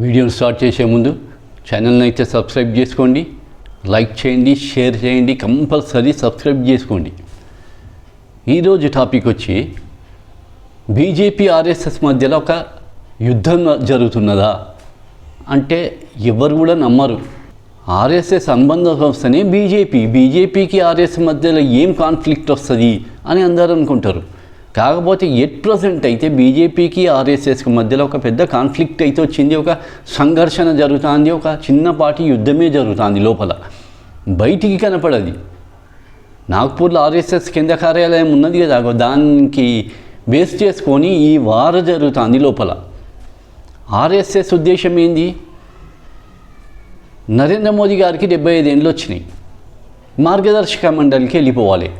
వీడియోని స్టార్ట్ చేసే ముందు ఛానల్ని అయితే సబ్స్క్రైబ్ చేసుకోండి లైక్ చేయండి షేర్ చేయండి కంపల్సరీ సబ్స్క్రైబ్ చేసుకోండి. ఈరోజు టాపిక్ వచ్చి బీజేపీ ఆర్ఎస్ఎస్ మధ్యలో ఒక యుద్ధం జరుగుతున్నదా? అంటే ఎవరు కూడా నమ్మరు. ఆర్ఎస్ఎస్ అనుబంధ సంస్థనే బీజేపీ. బీజేపీకి ఆర్ఎస్ మధ్యలో ఏం కాన్ఫ్లిక్ట్ వస్తుంది అని అందరూ అనుకుంటారు. కాకపోతే ఎట్ ప్రజెంట్ అయితే బీజేపీకి ఆర్ఎస్ఎస్కి మధ్యలో ఒక పెద్ద కాన్ఫ్లిక్ట్ అయితే వచ్చింది ఒక సంఘర్షణ జరుగుతుంది ఒక చిన్నపాటి యుద్ధమే జరుగుతుంది లోపల. బయటికి కనపడది. నాగ్పూర్లో ఆర్ఎస్ఎస్ కేంద్ర కార్యాలయం ఉన్నది కదా దానికి బేస్ చేసుకొని ఈ వార జరుగుతుంది లోపల. ఆర్ఎస్ఎస్ ఉద్దేశం ఏంది? నరేంద్ర మోదీ గారికి డెబ్బై ఐదేళ్ళు వచ్చినాయి. మార్గదర్శక మండలికి వెళ్ళిపోవాలి.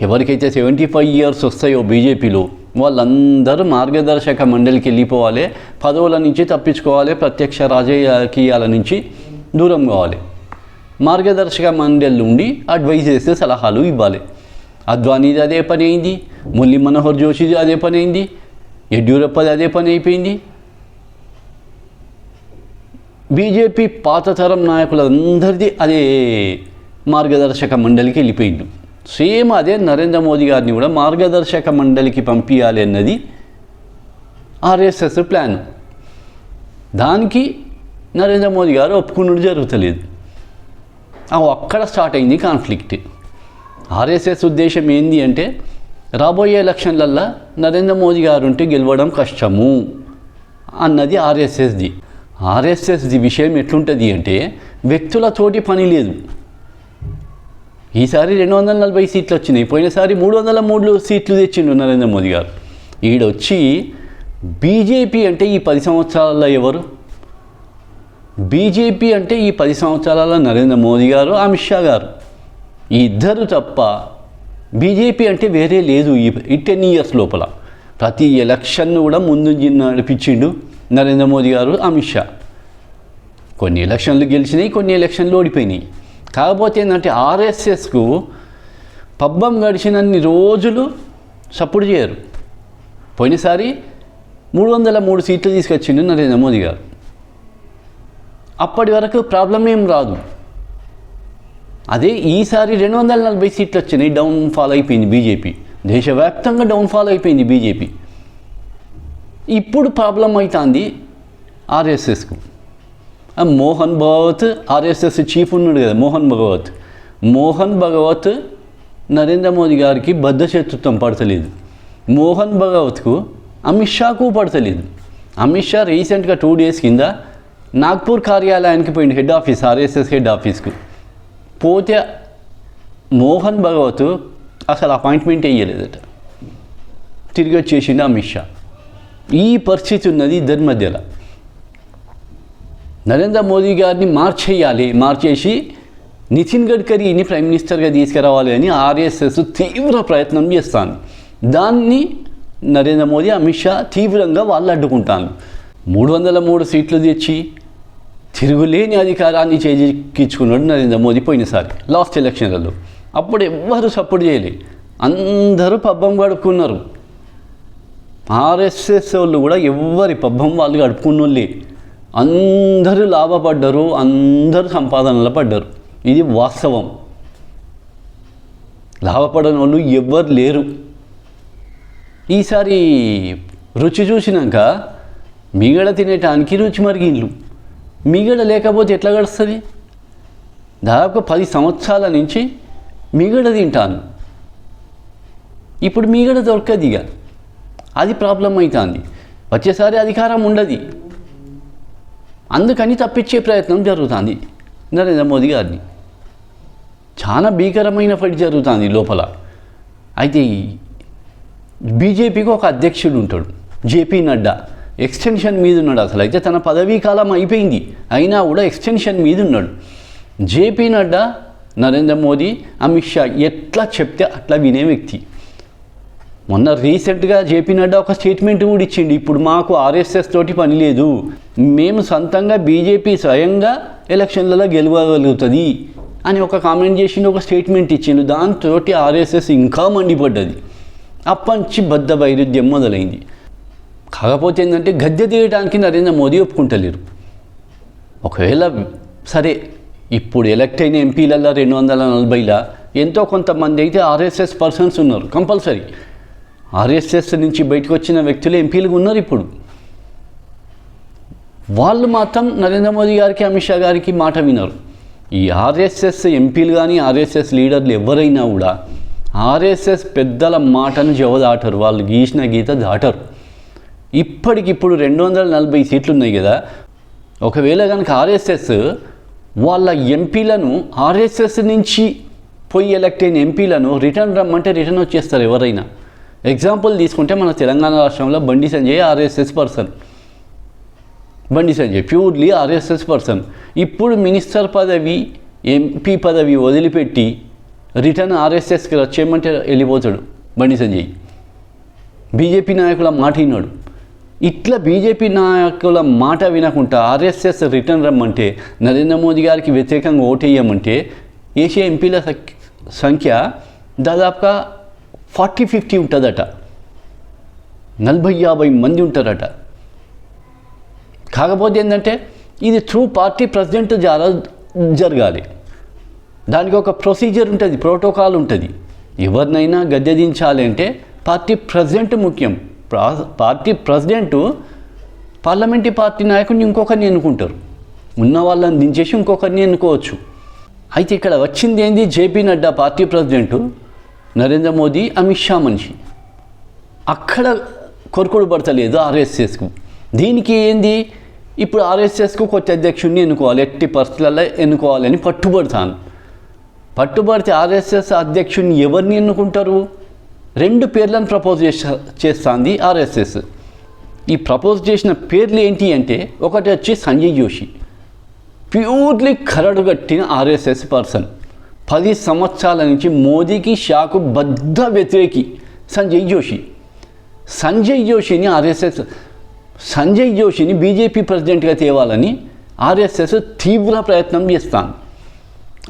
ఎవరికైతే సెవెంటీ ఫైవ్ ఇయర్స్ వస్తాయో బీజేపీలో వాళ్ళందరూ మార్గదర్శక మండలికి వెళ్ళిపోవాలి. పదవుల నుంచి తప్పించుకోవాలి ప్రత్యక్ష రాజకీయాల నుంచి దూరం కావాలి. మార్గదర్శక మండలి నుండి అడ్వైజ్ చేస్తే సలహాలు ఇవ్వాలి. అద్వానీది అదే పని అయింది మురళీ మనోహర్ జోషిది అదే పని అయింది యడ్యూరప్పది అదే పని అయిపోయింది. బీజేపీ పాత తరం నాయకులందరిది అదే మార్గదర్శక మండలికి వెళ్ళిపోయింది. సేమ్ అదే నరేంద్ర మోదీ గారిని కూడా మార్గదర్శక మండలికి పంపించాలి అన్నది ఆర్ఎస్ఎస్ ప్లాన్. దానికి నరేంద్ర మోదీ గారు ఒప్పుకున్నట్టు జరుగుతలేదు. అక్కడ స్టార్ట్ అయింది కాన్ఫ్లిక్ట్. ఆర్ఎస్ఎస్ ఉద్దేశం ఏంది అంటే రాబోయే ఎలక్షన్లల్లో నరేంద్ర మోదీ గారు ఉంటే గెలవడం కష్టము అన్నది ఆర్ఎస్ఎస్ది. ఆర్ఎస్ఎస్ది విషయం ఎట్లుంటుంది అంటే వ్యక్తులతోటి పని లేదు. ఈసారి రెండు వందల నలభై సీట్లు వచ్చినాయి. పోయినసారి మూడు వందల మూడు సీట్లు తెచ్చిండు నరేంద్ర మోదీ గారు. ఈడొచ్చి బీజేపీ అంటే ఈ పది సంవత్సరాలలో ఎవరు? బీజేపీ అంటే ఈ పది సంవత్సరాలలో నరేంద్ర మోదీ గారు అమిత్ షా గారు. ఈ ఇద్దరు తప్ప బీజేపీ అంటే వేరే లేదు ఈ ఈ టెన్ ఇయర్స్ లోపల. ప్రతి ఎలక్షన్ను కూడా ముందు నడిపించిండు నరేంద్ర మోదీ గారు అమిత్ షా. కొన్ని ఎలక్షన్లు గెలిచినాయి కొన్ని ఎలక్షన్లు ఓడిపోయినాయి. కాకపోతే ఏంటంటే ఆర్ఎస్ఎస్కు పబ్బం గడిచినన్ని రోజులు సపోర్ట్ చేయరు. పోయినసారి మూడు వందల మూడు సీట్లు తీసుకొచ్చిండు నరేంద్ర మోదీ గారు. అప్పటి వరకు ప్రాబ్లం ఏం రాదు. అదే ఈసారి రెండు వందల నలభై సీట్లు వచ్చినాయి డౌన్ ఫాల్ అయిపోయింది బీజేపీ. దేశవ్యాప్తంగా డౌన్ ఫాల్ అయిపోయింది బీజేపీ. ఇప్పుడు ప్రాబ్లం అవుతుంది ఆర్ఎస్ఎస్కు. మోహన్ భగవత్ ఆర్ఎస్ఎస్ చీఫ్ ఉన్నాడు కదా మోహన్ భగవత్. మోహన్ భగవత్ నరేంద్ర మోదీ గారికి బద్ధశత్రుత్వం పడతలేదు. మోహన్ భగవత్కు అమిత్ షాకు పడతలేదు. అమిత్ షా రీసెంట్గా టూ డేస్ కింద నాగ్పూర్ కార్యాలయానికి పోయింది హెడ్ ఆఫీస్ ఆర్ఎస్ఎస్ హెడ్ ఆఫీస్కు. పోతే మోహన్ భగవత్ అసలు అపాయింట్మెంట్ వేయలేదట తిరిగి వచ్చేసింది అమిత్ షా. ఈ పరిస్థితి ఉన్నది ఇద్దరి మధ్యలో నరేంద్ర మోదీ గారిని మార్చేయాలి మార్చేసి నితిన్ గడ్కరీని ప్రైమ్ మినిస్టర్గా తీసుకురావాలి అని ఆర్ఎస్ఎస్ తీవ్ర ప్రయత్నం చేస్తాను దాన్ని నరేంద్ర మోదీ అమిత్ షా తీవ్రంగా వాళ్ళు అడ్డుకుంటాను మూడు వందల మూడు సీట్లు తెచ్చి తిరుగులేని అధికారాన్ని చేజిక్కించుకున్నాడు నరేంద్ర మోదీ పోయినసారి లాస్ట్ ఎలక్షన్లలో. అప్పుడు ఎవ్వరు సపోర్ట్ చేయలే. అందరూ పబ్బం గడుపుకున్నారు ఆర్ఎస్ఎస్ వాళ్ళు కూడా ఎవ్వరి పబ్బం వాళ్ళు గడుపుకున్నోళ్ళే అందరూ లాభపడ్డరు అందరూ సంపాదనలో పడ్డారు. ఇది వాస్తవం. లాభపడని వాళ్ళు ఎవ్వరు లేరు. ఈసారి రుచి చూసినాక మిగడ తినేటానికి రుచి మరిగిండ్లు. మిగడ లేకపోతే ఎట్లా గడుస్తుంది? దాదాపు పది సంవత్సరాల నుంచి మిగడ తింటాను. ఇప్పుడు మిగడ దొరకదు ఇక అది ప్రాబ్లం అవుతుంది వచ్చేసారి అధికారం ఉండదు. అందుకని తప్పించే ప్రయత్నం జరుగుతుంది. నరేంద్ర మోదీ గారిని. చాలా భీకరమైన ఫైట్ జరుగుతుంది లోపల. అయితే బీజేపీకి ఒక అధ్యక్షుడు ఉంటాడు. జేపీ నడ్డా. ఎక్స్టెన్షన్ మీద ఉన్నాడు అసలు. అయితే తన పదవీ కాలం అయిపోయింది. అయినా కూడా ఎక్స్టెన్షన్ మీద ఉన్నాడు. జేపీ నడ్డా నరేంద్ర మోదీ అమిత్ షా ఎట్లా చెప్తే అట్లా వినే వ్యక్తి. మొన్న రీసెంట్గా జేపీ నడ్డా ఒక స్టేట్మెంట్ కూడా ఇచ్చిండు. ఇప్పుడు మాకు ఆర్ఎస్ఎస్ తోటి పని లేదు. మేము సొంతంగా బీజేపీ స్వయంగా ఎలక్షన్లలో గెలవగలుగుతుంది అని ఒక కామెంట్ చేసిండు ఒక స్టేట్మెంట్ ఇచ్చిండు. దాంతో ఆర్ఎస్ఎస్ ఇంకా మండిపడ్డది. అప్పంచి బద్ధ వైరుధ్యం మొదలైంది. కాకపోతే ఏంటంటే గద్దె తీయడానికి నరేంద్ర మోదీ ఒప్పుకుంటలేరు. ఒకవేళ సరే ఇప్పుడు ఎలక్ట్ అయిన ఎంపీలలో రెండు వందల నలభైలా ఎంతో కొంతమంది అయితే ఆర్ఎస్ఎస్ పర్సన్స్ ఉన్నారు కంపల్సరీ. ఆర్ఎస్ఎస్ నుంచి బయటకు వచ్చిన వ్యక్తులు ఎంపీలుగా ఉన్నారు ఇప్పుడు. వాళ్ళు మాత్రం నరేంద్ర మోదీ గారికి అమిత్ షా గారికి మాట వినరు. ఈ ఆర్ఎస్ఎస్ ఎంపీలు కానీ ఆర్ఎస్ఎస్ లీడర్లు ఎవరైనా కూడా ఆర్ఎస్ఎస్ పెద్దల మాటను జవదాటరు. వాళ్ళు గీసిన గీత దాటరు. ఇప్పటికిప్పుడు రెండు వందల నలభై సీట్లు ఉన్నాయి కదా. ఒకవేళ కనుక ఆర్ఎస్ఎస్ వాళ్ళ ఎంపీలను ఆర్ఎస్ఎస్ నుంచి పోయి ఎలక్ట్ అయిన ఎంపీలను రిటర్న్ రమ్మంటే రిటర్న్ వచ్చేస్తారు ఎవరైనా. ఎగ్జాంపుల్ తీసుకుంటే మన తెలంగాణ రాష్ట్రంలో బండి Sanjay RSS person Bandi Sanjay purely RSS person ఇప్పుడు మినిస్టర్ పదవి ఎంపీ పదవి వదిలిపెట్టి రిటర్న్ ఆర్ఎస్ఎస్కి వచ్చేయమంటే వెళ్ళిపోతాడు బండి సంజయ్. బీజేపీ నాయకుల మాట విన్నాడు ఇట్లా బీజేపీ నాయకుల మాట వినకుండా ఆర్ఎస్ఎస్ రిటర్న్ రమ్మంటే నరేంద్ర మోదీ గారికి వ్యతిరేకంగా ఓటేయమంటే ఏషియా ఎంపీల సంఖ్య- సంఖ్య దాదాపుగా ఫార్టీ ఫిఫ్టీ ఉంటుందట. నలభై యాభై మంది ఉంటారట కాకపోతే ఏంటంటే ఇది త్రూ పార్టీ ప్రెసిడెంట్ ద్వారా జరగాలి. దానికి ఒక ప్రొసీజర్ ఉంటుంది ప్రోటోకాల్ ఉంటుంది. ఎవరినైనా గద్దె దించాలి అంటే పార్టీ ప్రెసిడెంట్ ముఖ్యం. ప్రా- పార్టీ ప్రెసిడెంట్ పార్లమెంటరీ పార్టీ నాయకుడిని ఇంకొకరిని ఎన్నుకుంటారు. ఉన్న వాళ్ళని దించేసి ఇంకొకరిని ఎన్నుకోవచ్చు. అయితే ఇక్కడ వచ్చింది ఏంది JP Nadda party president Narendra Modi Amit Shah మనిషి. అక్కడ కొరకుడు పడతలేదు ఆర్ఎస్ఎస్కు. దీనికి ఏంది? ఇప్పుడు ఆర్ఎస్ఎస్కు కొత్త అధ్యక్షుడిని ఎన్నుకోవాలి ఎట్టి పరిస్థితులలో ఎన్నుకోవాలని పట్టుబడతాను. పట్టుబడితే ఆర్ఎస్ఎస్ అధ్యక్షుడిని ఎవరిని ఎన్నుకుంటారు? రెండు పేర్లను ప్రపోజ్ చేసా చేస్తుంది ఆర్ఎస్ఎస్. ఈ ప్రపోజ్ చేసిన పేర్లు ఏంటి అంటే ఒకటి వచ్చి సంజయ్ జోషి. ప్యూర్లీ కరడుగట్టిన ఆర్ఎస్ఎస్ పర్సన్. పది సంవత్సరాల నుంచి మోదీకి షాకు బద్ద వ్యతిరేకి సంజయ్ జోషి. సంజయ్ జోషిని ఆర్ఎస్ఎస్ సంజయ్ జోషిని బీజేపీ ప్రెసిడెంట్గా తేవాలని ఆర్ఎస్ఎస్ తీవ్ర ప్రయత్నం చేస్తాను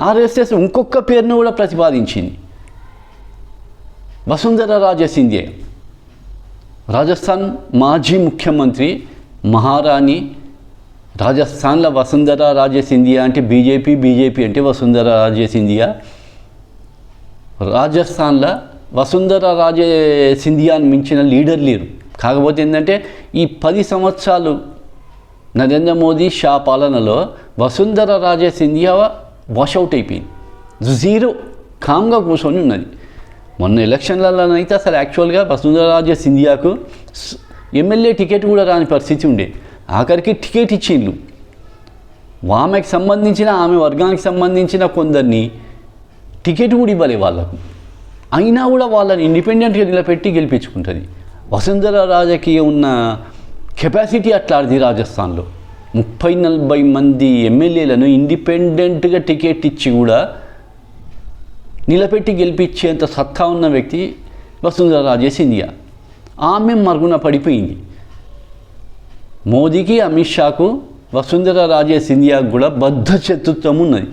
ఆర్ఎస్ఎస్ ఇంకొక పేరును కూడా ప్రతిపాదించింది. వసుంధర రాజే సింధియా రాజస్థాన్ మాజీ ముఖ్యమంత్రి మహారాణి రాజస్థాన్లో వసుంధర రాజే సింధియా అంటే బీజేపీ బీజేపీ అంటే వసుంధర రాజే సింధియా రాజస్థాన్లో వసుంధర రాజే సింధియాని మించిన లీడర్ లేరు. కాకపోతే ఏంటంటే ఈ పది సంవత్సరాలు నరేంద్ర మోదీ షా పాలనలో వసుంధర రాజే సింధియా వాషౌట్ అయిపోయింది. జీరో కామ్గా కూర్చొని ఉన్నది. మొన్న ఎలక్షన్లలోనైతే అసలు యాక్చువల్గా వసుంధర రాజే సింధియాకు ఎమ్మెల్యే టికెట్ కూడా రాని పరిస్థితి ఉండేది ఆఖరికి టికెట్ ఇచ్చిండ్రు ఆమెకు సంబంధించిన ఆమె వర్గానికి సంబంధించిన కొందరిని టికెట్ కూడా ఇవ్వాలి వాళ్ళకు. అయినా కూడా వాళ్ళని ఇండిపెండెంట్గా నిలబెట్టి గెలిపించుకుంటుంది. వసుంధర రాజకీయ ఉన్న కెపాసిటీ అట్లాంటిది రాజస్థాన్లో. ముప్పై నలభై మంది ఎమ్మెల్యేలను ఇండిపెండెంట్గా టికెట్ ఇచ్చి కూడా నిలబెట్టి గెలిపించేంత సత్తా ఉన్న వ్యక్తి వసుంధర రాజే సింధియా. ఆమె మరుగున పడిపోయింది. మోదీకి అమిత్ షాకు వసుంధర రాజే సింధియాకు కూడా బద్ధ శత్రుత్వం ఉన్నది.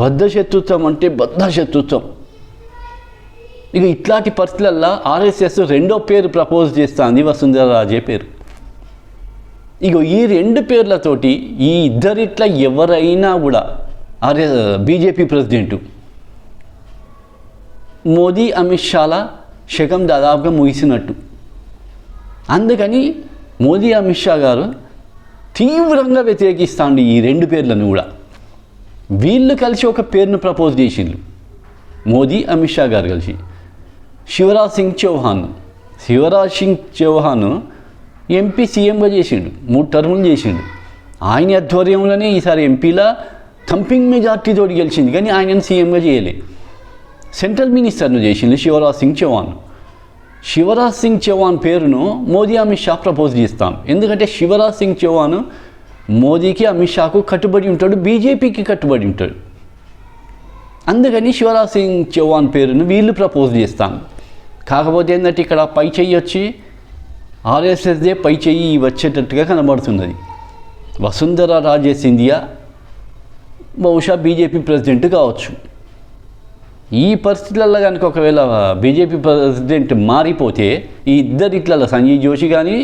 బద్ధ శత్రుత్వం అంటే బద్ధ శత్రుత్వం. ఇక ఇట్లాంటి పరిస్థితులల్లో ఆర్ఎస్ఎస్ రెండో పేరు ప్రపోజ్ చేస్తుంది వసుంధర రాజే పేరు. ఇక ఈ రెండు పేర్లతోటి ఈ ఇద్దరిట్లా ఎవరైనా కూడా RS BJP president Modi Amit షాల శకం దాదాపుగా ముగిసినట్టు. అందుకని మోదీ అమిత్ షా గారు తీవ్రంగా వ్యతిరేకిస్తాండి ఈ రెండు పేర్లను కూడా. వీళ్ళు కలిసి ఒక పేరును ప్రపోజ్ చేసిండ్రు. మోదీ అమిత్ షా గారు కలిసి. శివరాజ్ సింగ్ చౌహాన్. శివరాజ్ సింగ్ చౌహాన్ ఎంపీ సీఎంగా చేసిండు. మూడు టర్ములు చేసిండు. ఆయన ఆధ్వర్యంలోనే ఈసారి ఎంపీలా థంపింగ్ మెజార్టీ తోటి గెలిచింది. కానీ ఆయనను సీఎంగా చేయలే. సెంట్రల్ మినిస్టర్ను చేసింది శివరాజ్ సింగ్ చౌహాన్. శివరాజ్ సింగ్ చౌహాన్ పేరును మోదీ అమిత్ షా ప్రపోజ్ చేస్తాం. ఎందుకంటే శివరాజ్ సింగ్ చౌహాన్ మోదీకి అమిత్ షాకు కట్టుబడి ఉంటాడు బీజేపీకి కట్టుబడి ఉంటాడు. అందుకని శివరాజ్ సింగ్ చౌహాన్ పేరును వీళ్ళు ప్రపోజ్ చేస్తాను కాకపోతే ఏంటంటే ఇక్కడ పై చెయ్యి వచ్చి ఆర్ఎస్ఎస్దే పై చెయ్యి వచ్చేటట్టుగా కనబడుతున్నది. వసుంధర రాజే సింధియా బహుశా బీజేపీ ప్రెసిడెంట్ కావచ్చు. ఈ పరిస్థితులలో కనుక ఒకవేళ బీజేపీ ప్రెసిడెంట్ మారిపోతే ఈ ఇద్దరిట్లలో సంజయ్ జోషి కానీ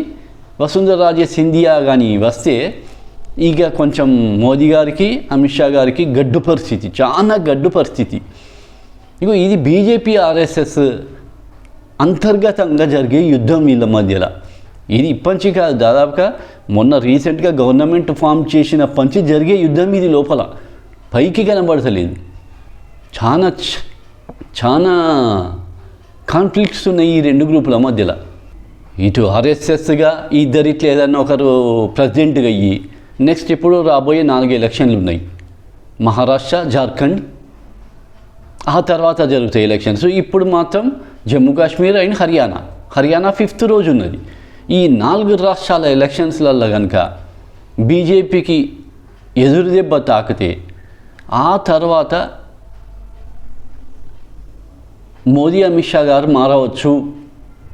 వసుంధర రాజే సింధియా కానీ వస్తే ఇక కొంచెం మోదీ గారికి అమిత్ షా గారికి గడ్డు పరిస్థితి చాలా గడ్డు పరిస్థితి. ఇగో ఇది బీజేపీ ఆర్ఎస్ఎస్ అంతర్గతంగా జరిగే యుద్ధం వీళ్ళ మధ్యలో. ఇది ఇప్పంచి కాదు దాదాపుగా మొన్న రీసెంట్గా గవర్నమెంట్ ఫామ్ చేసిన పంచి జరిగే యుద్ధం ఇది లోపల. పైకి కనబడతలేదు. చాలా చాలా కాన్ఫ్లిక్ట్స్ ఉన్నాయి ఈ రెండు గ్రూపుల మధ్యలో. ఇటు ఆర్ఎస్ఎస్గా ఇద్దరిట్లు ఏదన్నా ఒకరు ప్రెసిడెంట్గా అయ్యి నెక్స్ట్ ఇప్పుడు రాబోయే నాలుగు ఎలక్షన్లు ఉన్నాయి. మహారాష్ట్ర జార్ఖండ్ ఆ తర్వాత జరుగుతాయి ఎలక్షన్స్. ఇప్పుడు మాత్రం జమ్మూ కాశ్మీర్ అండ్ హర్యానా. హర్యానా ఫిఫ్త్ రోజు ఉన్నది. ఈ నాలుగు రాష్ట్రాల ఎలక్షన్స్లలో కనుక బీజేపీకి ఎదురు దెబ్బ తాకితే ఆ తర్వాత మోదీ అమిత్ షా గారు మారవచ్చు.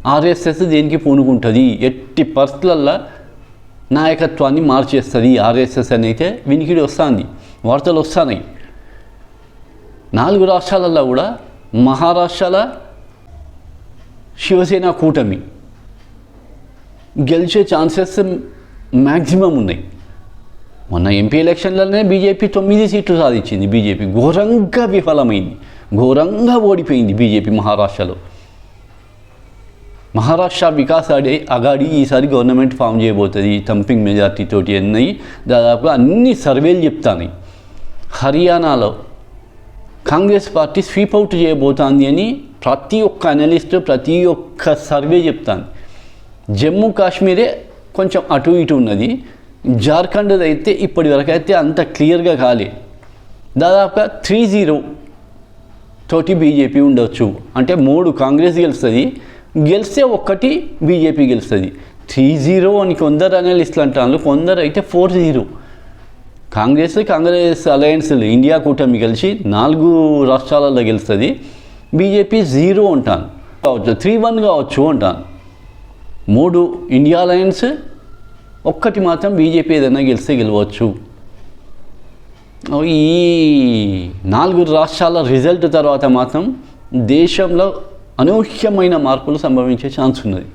ఆర్ఎస్ఎస్ దేనికి పూనుకుంటుంది? ఎట్టి పరిస్థితులల్లో నాయకత్వాన్ని మార్చేస్తుంది ఆర్ఎస్ఎస్ అని అయితే వినికిడి వస్తుంది. వార్తలు వస్తున్నాయి నాలుగు రాష్ట్రాలలో కూడా మహారాష్ట్రల శివసేన కూటమి గెలిచే ఛాన్సెస్ మ్యాక్సిమం ఉన్నాయి. మొన్న ఎంపీ ఎలక్షన్లలోనే బీజేపీ తొమ్మిది సీట్లు సాధించింది. బీజేపీ ఘోరంగా విఫలమైంది. ఘోరంగా ఓడిపోయింది బీజేపీ మహారాష్ట్రలో. మహారాష్ట్ర వికాస్ అడే అగాడి ఈసారి గవర్నమెంట్ ఫామ్ చేయబోతుంది థంపింగ్ మెజార్టీ తోటి అన్నవి దాదాపుగా అన్ని సర్వేలు చెప్తాను హర్యానాలో కాంగ్రెస్ పార్టీ స్వీప్ అవుట్ చేయబోతోంది అని ప్రతి ఒక్క అనలిస్ట్ ప్రతి ఒక్క సర్వే చెప్తాను జమ్మూ కాశ్మీరే కొంచెం అటు ఇటు ఉన్నది. జార్ఖండ్ అయితే ఇప్పటి వరకు అయితే అంత క్లియర్గా కాలే. దాదాపుగా త్రీ జీరో తోటి బీజేపీ ఉండొచ్చు. అంటే మూడు కాంగ్రెస్ గెలుస్తుంది గెలిస్తే ఒక్కటి బీజేపీ గెలుస్తుంది. త్రీ జీరో అని కొందరు అనలిస్టులు అంటారు కొందరు అయితే four zero. Congress Congress alliance India కూటమి కలిసి నాలుగు రాష్ట్రాలలో గెలుస్తుంది బీజేపీ జీరో అంటాను కావచ్చు త్రీ వన్ కావచ్చు అంటాను మూడు ఇండియా అలయన్స్ ఒక్కటి మాత్రం బీజేపీ ఏదైనా గెలిస్తే గెలవచ్చు. ఈ నాలుగు రాష్ట్రాల రిజల్ట్ తర్వాత మాత్రం దేశంలో అనూహ్యమైన మార్పులు సంభవించే ఛాన్స్ ఉన్నది.